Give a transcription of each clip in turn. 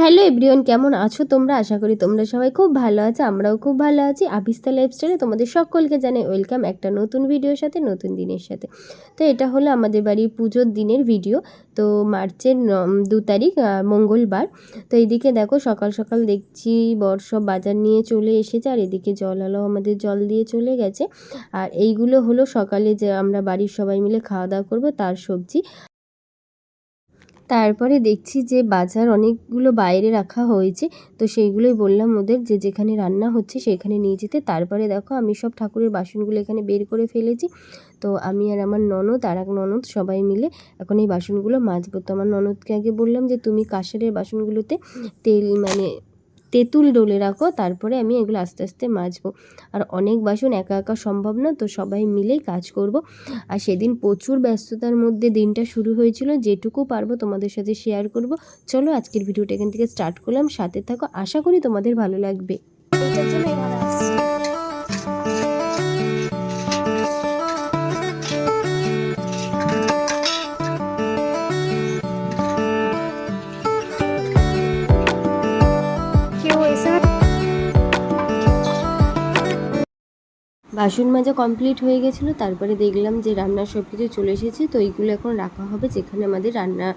Hello everyone, কেমন আছো তোমরা? আশা করি তোমরা সবাই খুব ভালো আছো, আমরাও খুব ভালো আছি। আবিস্তা লাইফস্টাইলে তোমাদের সকলকে জানাই ওয়েলকাম একটা নতুন ভিডিওর সাথে, নতুন দিনের সাথে। তো এটা হলো আমাদের বাড়ির পুজোর দিনের ভিডিও তো মার্চের দু তারিখ মঙ্গলবার। তো এইদিকে দেখো সকাল সকাল দেখছি বর সব বাজার নিয়ে চলে এসেছে, আর এদিকে জল আলো আমাদের জল দিয়ে চলে গেছে। আর এইগুলো হলো সকালে যে আমরা বাড়ির সবাই মিলে খাওয়া দাওয়া করব, তার সবজি। তারপরে দেখছি যে বাজার অনেকগুলো বাইরে রাখা হয়েছে। তো সেইগুলোই বললাম ওদের যে যেখানে রান্না হচ্ছে সেখানে নিয়ে যেতে। তারপরে দেখো আমি সব ঠাকুরের বাসনগুলো এখানে বের করে ফেলেছি। তো আমি আর আমার ননদ আর এক ননদ সবাই মিলে এখন এই বাসনগুলো মাজবো। তো আমার ননদকে আগে বললাম যে, তুমি কাঁসারের বাসনগুলোতে তেল মানে তেঁতুল ডলে রাখো, তারপরে আমি এগুলো আস্তে আস্তে মাজবো। আর অনেক বাসন একা একা সম্ভব না, তো সবাই মিলেই কাজ করব। আর সেদিন প্রচুর ব্যস্ততার মধ্যে দিনটা শুরু হয়েছিল, যেটুকু পারব তোমাদের সাথে শেয়ার করব। চলো আজকের ভিডিওটা এখান থেকে স্টার্ট করলাম, সাথে থাকো, আশা করি তোমাদের ভালো লাগবে। বাসন মাজা কমপ্লিট হয়ে গেছিল, তারপরে দেখলাম যে রান্নার সব কিছু চলে এসেছে, তো এইগুলো এখন রাখা হবে, যেখানে আমাদের রান্না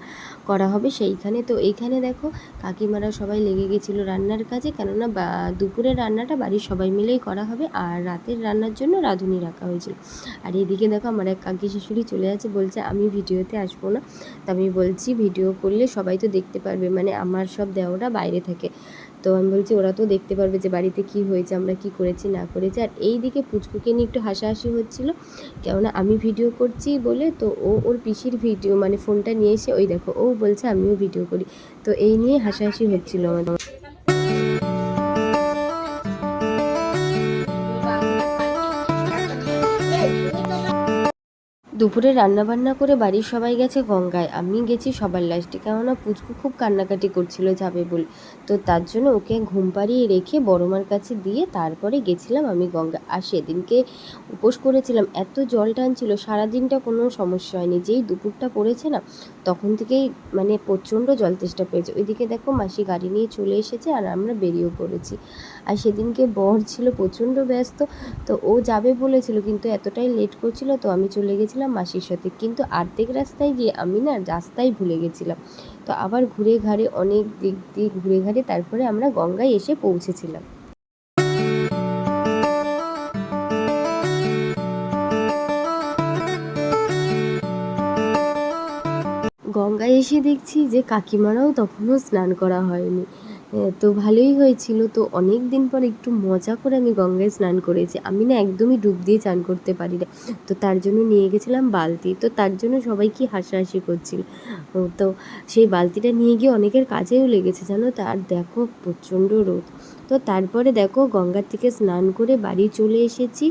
করা হবে সেইখানে। তো এইখানে দেখো, কাকিমারা সবাই লেগে গেছিল রান্নার কাজে, কেননা দুপুরের রান্নাটা বাড়ির সবাই মিলেই করা হবে, আর রাতের রান্নার জন্য রাঁধুনি রাখা হয়েছিল। আর এদিকে দেখো, আমার এক কাকি শাশুড়ি চলে আছে, বলছে আমি ভিডিওতে আসব না, তা আমি বলছি ভিডিও করলে সবাই তো দেখতে পারবে মানে আমার সব দেওয়ারা বাইরে থাকে। তো আমি বলছি, ওরা তো দেখতে পারবে যে বাড়িতে কি হয়েছে, আমরা কি করেছি, না করেছি। আর এই দিকে পুচকুকে নিয়ে একটু হাসাহাসি হচ্ছিল। কেননা আমি ভিডিও করছি বলে তো ও ওর পিসির ভিডিও মানে ফোনটা নিয়ে এসে ওই দেখো, ও বলছে, আমিও ভিডিও করি। তো এই নিয়ে হাসাহাসি হচ্ছিল আমাদের। দুপুরে রান্নাবান্না করে বাড়ির সবাই গেছে গঙ্গায়। আমি গেছি সবার লাস্টে কেননা পুচকু খুব কান্নাকাটি করছিল যাবে বলে তো তার জন্য ওকে ঘুম পাড়িয়ে রেখে বড়মার কাছে দিয়ে তারপরে গেছিলাম আমি গঙ্গা আর সেদিনকে উপোস করেছিলাম, এত জল টানছিল, সারাদিনটা কোনো সমস্যা হয়নি। যেই দুপুরটা পড়েছে না, তখন থেকেই মানে প্রচণ্ড জল তেষ্টা পেয়েছে। ওইদিকে দেখো মাসি গাড়ি নিয়ে চলে এসেছে আর আমরা বেরিয়েও পড়েছি। আর সেদিনকে বর ছিল প্রচণ্ড ব্যস্ত, তো ও যাবে বলেছিল, কিন্তু এতটাই লেট করছিল তো আমি চলে গেছিলাম মাসির সাথে, কিন্তু আর্ধেক রাস্তায় গিয়ে আমি না রাস্তায় ভুলে গেছিলাম। তো আবার ঘুরে ঘাড়ে অনেক দিক দিয়ে ঘুরে ঘাড়ে তারপরে আমরা গঙ্গায় এসে পৌঁছেছিলাম। গঙ্গায় এসে দেখছি যে কাকিমারাও তখনও স্নান করা হয়নি। তো ভালোই হয়েছিল। তো অনেক দিন পর একটু মজা করে আমি গঙ্গায় স্নান করেছি। আমি না একদমই ডুব দিয়ে চান করতে পারি না। তো তার জন্য নিয়ে গেছিলাম বালতি। তো তার জন্য সবাই কি হাসাহাসি করছিল? তো সেই বালতিটা নিয়ে গিয়ে অনেকের কাজেও লেগেছে, জানো? তো আর দেখো, প্রচণ্ড রোদ। তো তারপরে দেখো গঙ্গার থেকে স্নান করে বাড়ি চলে এসেছি।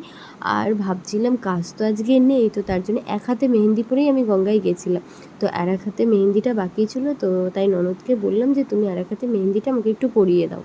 আর ভাবছিলাম কাজ তো আজকে নেই, তো তার জন্য এক হাতে মেহেন্দি পরেই আমি গঙ্গায় গেছিলাম। তো আর এক হাতে মেহেন্দিটা বাকি ছিল, তো তাই ননদকে বললাম যে তুমি আর এক হাতে মেহেন্দিটা আমাকে একটু পরিয়ে দাও।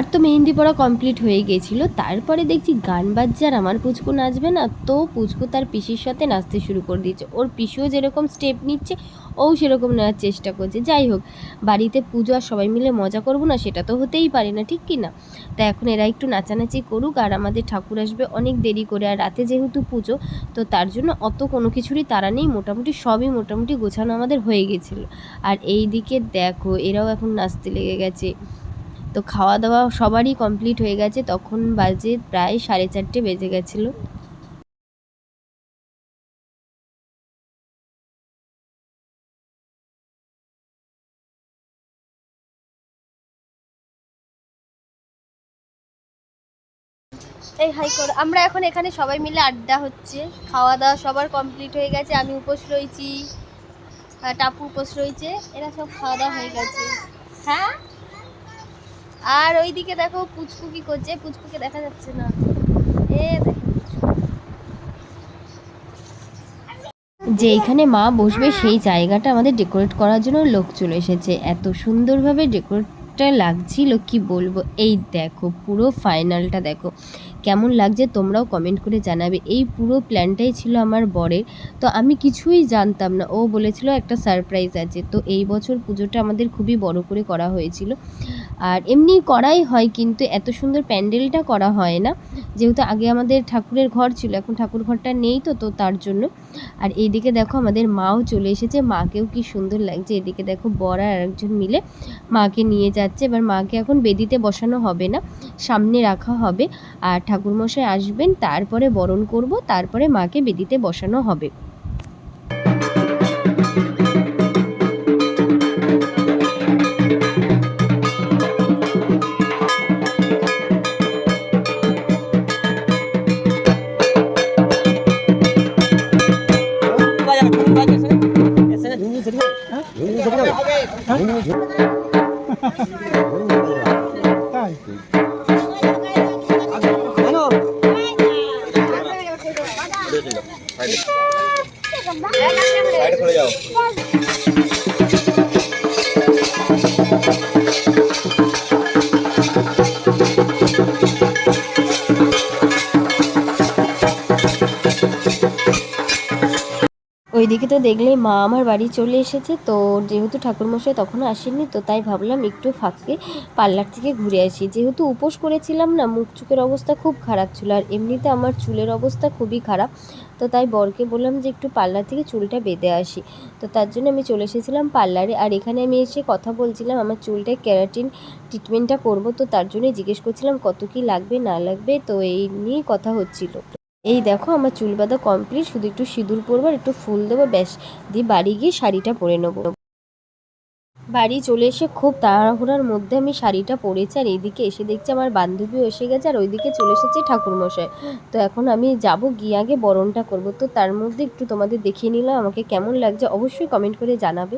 আমার তো মেহেন্দি পড়া কমপ্লিট হয়ে গেছিল, তারপরে দেখছি গান বাজছে আর আমার পুচকু নাচবে না, তো পুচকু তার পিসির সাথে নাচতে শুরু করে দিয়েছে। ওর পিসিও যেরকম স্টেপ নিচ্ছে, ও সেরকম নেওয়ার চেষ্টা করছে। যাই হোক, বাড়িতে পুজো আর সবাই মিলে মজা করব না, সেটা তো হতেই পারে না, ঠিক কি না? তা এখন এরা একটু নাচানাচি করুক আর আমাদের ঠাকুর আসবে অনেক দেরি করে। আর রাতে যেহেতু পুজো, তো তার জন্য অত কোনো কিছুরই তারা নেই, মোটামুটি সবই মোটামুটি গোছানো আমাদের হয়ে গেছিল। আর এই দিকে দেখো, এরাও এখন নাচতে লেগে গেছে। তো খাওয়া দাওয়া সবারই কমপ্লিট হয়ে গেছে। তখন বাজে প্রায় সাড়ে চারটে বেজে গেছিল। এই হাই করো, আমরা এখন এখানে সবাই মিলে আড্ডা হচ্ছে। খাওয়া দাওয়া সবার কমপ্লিট হয়ে গেছে। আমি উপোস রয়েছি টাপু উপোস রয়েছে। এরা সব খাওয়া দাওয়া হয়ে গেছে। হ্যাঁ? আর ওইদিকে দেখো পুচকু কি করছে, পুচকুকে দেখা যাচ্ছে না। এ দেখো। যেইখানে মা বসবে, সেই জায়গাটা আমাদের ডেকোরেট করার জন্য লোক চলে এসেছে। এত সুন্দরভাবে ডেকোরেটটা লাগছিল, কি বলব? এই দেখো, পুরো ফাইনালটা দেখো। কেমন লাগছে তোমরাও কমেন্ট করে জানাবে। এই পুরো প্ল্যানটাই ছিল আমার বরের। তো আমি কিছুই জানতাম না। ও বলেছিল একটা সারপ্রাইজ আছে। তো এই বছর পুজোটা আমাদের খুবই বড় করে করা হয়েছিল। আর এমনি করাই হয় কিন্তু এত সুন্দর প্যান্ডেলটা করা হয় না। যেহেতু আগে আমাদের ঠাকুরের ঘর ছিল, এখন ঠাকুর ঘরটা নেই তো তো তার জন্য। আর এইদিকে দেখো আমাদের মাও চলে এসেছে। মাকেও কি সুন্দর লাগছে। এদিকে দেখো বর আর একজন মিলে মাকে নিয়ে যাচ্ছে। এবার মাকে এখন বেদিতে বসানো হবে না, সামনে রাখা হবে। আর ঠাকুরমশাই আসবেন তারপরে বরণ করব তারপরে মাকে বেদিতে বসানো হবে। Thank you. ওইদিকে তো দেখলেই মা আমার বাড়ি চলে এসেছে, তো যেহেতু ঠাকুরমশাই তখনও আসেননি, তো তাই ভাবলাম একটু ফাঁকে পার্লার থেকে ঘুরে আসি। যেহেতু উপোস করেছিলাম না, মুখ চুকের অবস্থা খুব খারাপ ছিল আর এমনিতে আমার চুলের অবস্থা খুবই খারাপ, তো তাই বরকে বললাম যে একটু পার্লার থেকে চুলটা বেঁধে আসি। তো তার জন্য আমি চলে এসেছিলাম পার্লারে আর এখানে আমি এসে কথা বলছিলাম, আমার চুলটায় ক্যারাটিন ট্রিটমেন্টটা করব, তো তার জন্যই জিজ্ঞেস করছিলাম কত কি লাগবে, না লাগবে, তো এই নিয়েই কথা হচ্ছিল। এই দেখো, আমার চুল বাঁধা কমপ্লিট শুধু একটু সিঁদুর পরবো আর একটু ফুল দেবো, ব্যাস। দিয়ে বাড়ি গিয়ে শাড়িটা পরে নেব। বাড়ি চলে এসে খুব তাড়াহুড়ার মধ্যে আমি শাড়িটা পরেছি আর এইদিকে এসে দেখছি আমার বান্ধবীও এসে গেছে আর ওইদিকে চলে এসেছে ঠাকুরমশাই। তো এখন আমি যাব, গিয়ে আগে বরণটা করব। তো তার মধ্যে একটু তোমাদের দেখিয়ে নিলাম, আমাকে কেমন লাগছে অবশ্যই কমেন্ট করে জানাবে।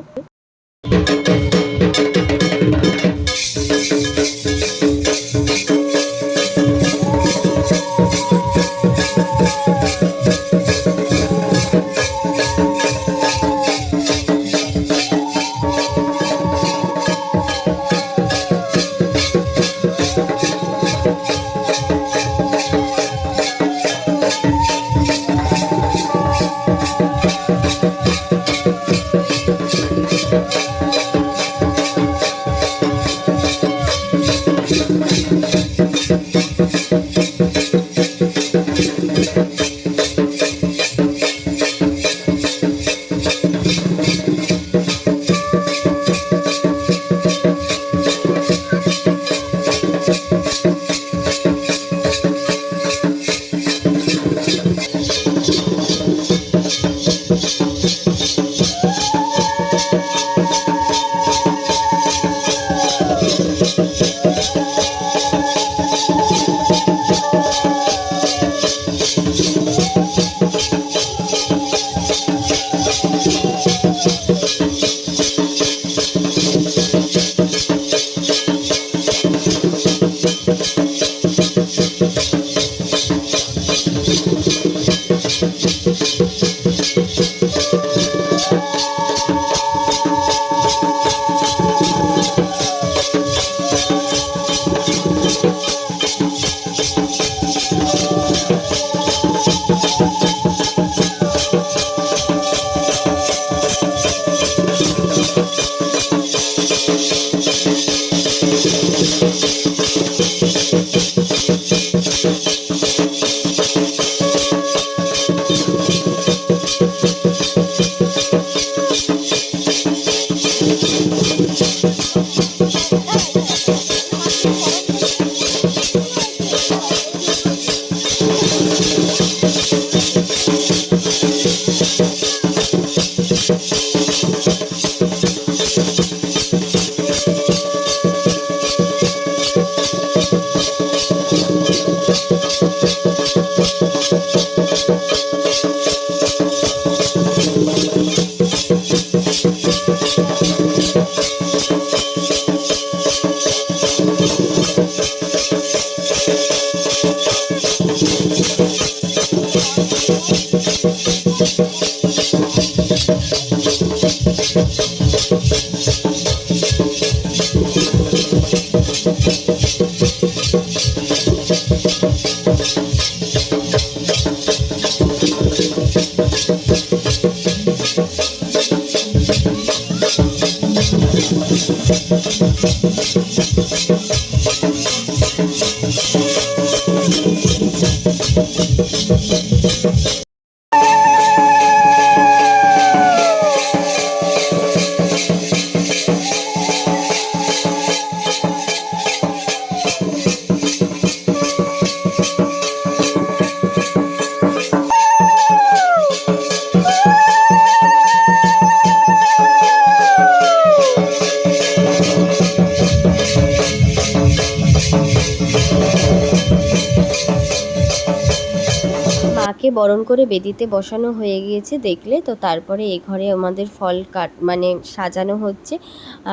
বরণ করে বেদিতে বসানো হয়ে গিয়েছে, দেখলে তো তারপরে এ ঘরে আমাদের ফল কাট মানে সাজানো হচ্ছে।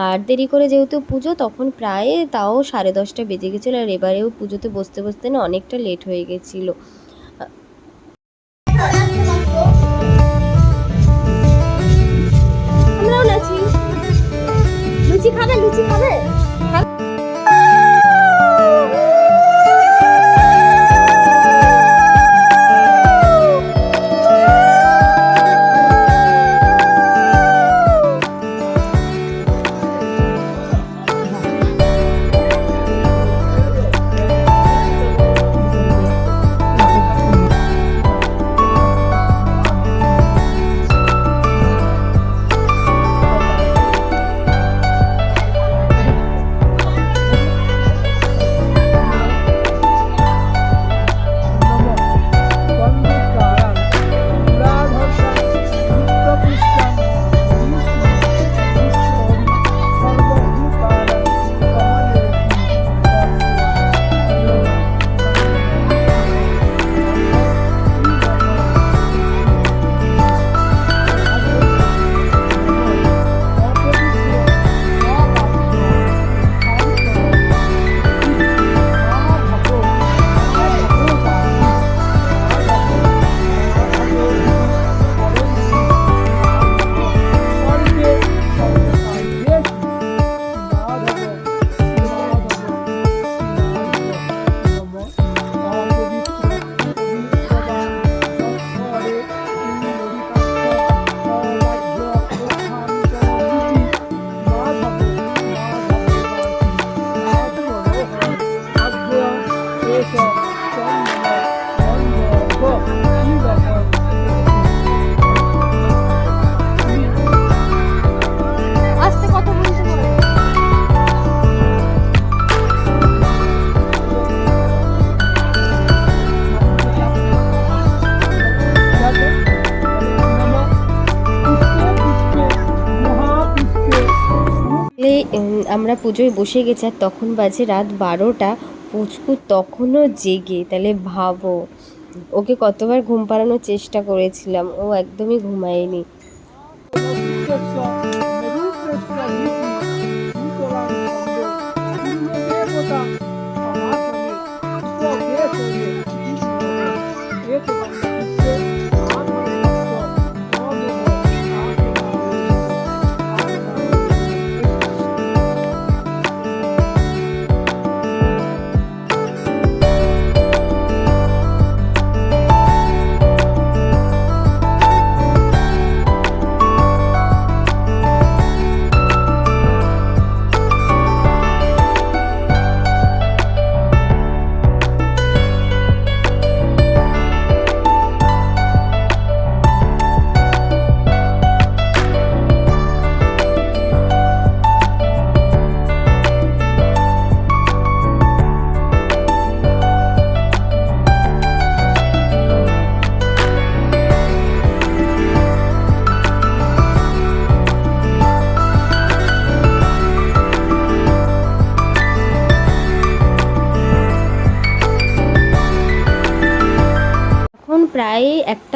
আর দেরি করে যেহেতু পুজো, তখন প্রায় তাও সাড়ে দশটা বেজে গেছিল আর এবারেও পুজোতে বসতে বসতে না অনেকটা লেট হয়ে গেছিল। লুচি আমরা পুজোয় বসে গেছি আর তখন বাজে রাত বারোটা। পুচকু তখনও জেগে, তাহলে ভাবো। ওকে কতবার ঘুম পাড়ানোর চেষ্টা করেছিলাম, ও একদমই ঘুমায়নি।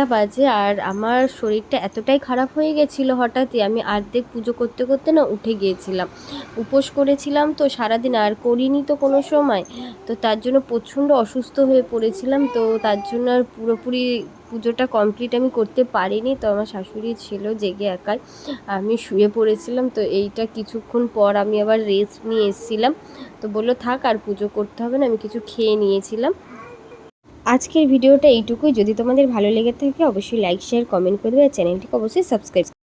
একটা বাজে আর আমার শরীরটা এতটাই খারাপ হয়ে গেছিল হঠাৎই, আমি অর্ধেক পুজো করতে করতে না উঠে গিয়েছিলাম। উপোস করেছিলাম তো সারাদিন আর করিনি তো কোনো সময়। তো তার জন্য প্রচণ্ড অসুস্থ হয়ে পড়েছিলাম, তো তার জন্য আর পুরোপুরি পুজোটা কমপ্লিট আমি করতে পারিনি। তো আমার শাশুড়ি ছিল জেগে একাই, আমি শুয়ে পড়েছিলাম। তো এইটা কিছুক্ষণ পর আমি আবার রেস্ট নিয়ে এসেছিলাম। তো বলল, থাক, আর পুজো করতে হবে না। আমি কিছু খেয়ে নিয়েছিলাম। আজকের ভিডিওটা এইটুকুই। যদি তোমাদের ভালো লেগে থাকে, অবশ্যই লাইক শেয়ার কমেন্ট করে আর চ্যানেলটিকে অবশ্যই সাবস্ক্রাইব